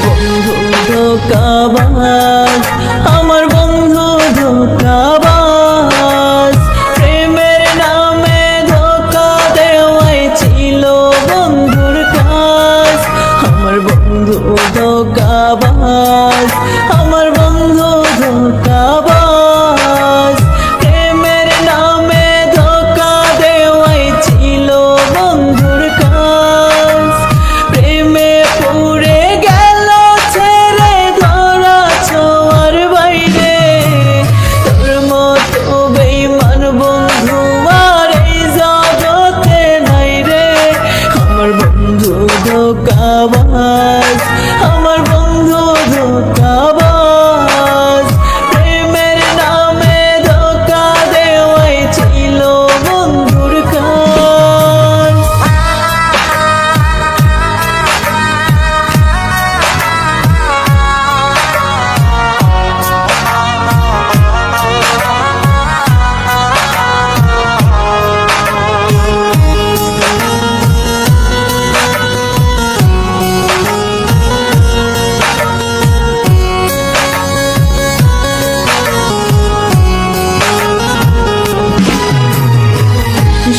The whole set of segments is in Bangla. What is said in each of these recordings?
বন্ধু ধোকাবাজ আমার বন্ধু ধোকাবাজ ধোকাবাজ আমার বন্ধু ধোকাবাজ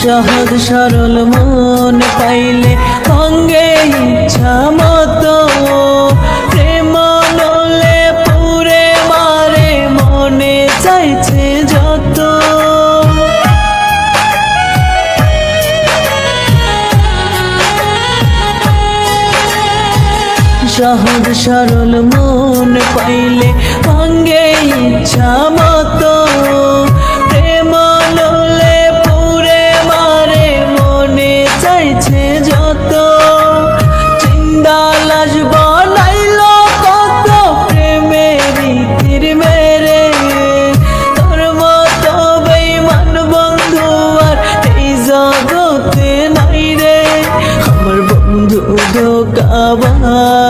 সহজ সরল মন পাইলে অঙ্গে ইচ্ছা মতো। প্রেম নলে পুরে মারে মনে চাইছে যত। সহজ সরল মন পাইলে অঙ্গে ইচ্ছা মতো। লাশ বানাইল কত প্রেমের তীর মেরে। তোর মতো বেইমান বন্ধু আর এই নাই রে। আমার বন্ধু ধোকাবাজ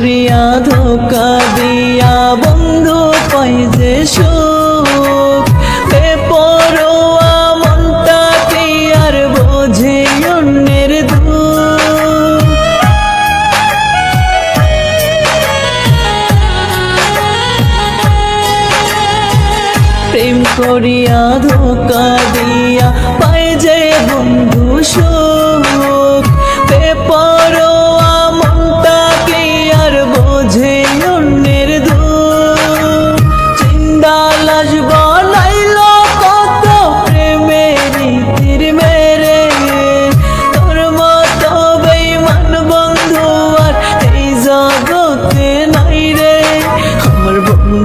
করিয়া ধোকা দিয়া বন্ধু পাই যে করিয়া ধোকা দিয়া পায় যে বন্ধু সুখ।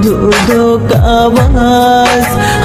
জগতে নাই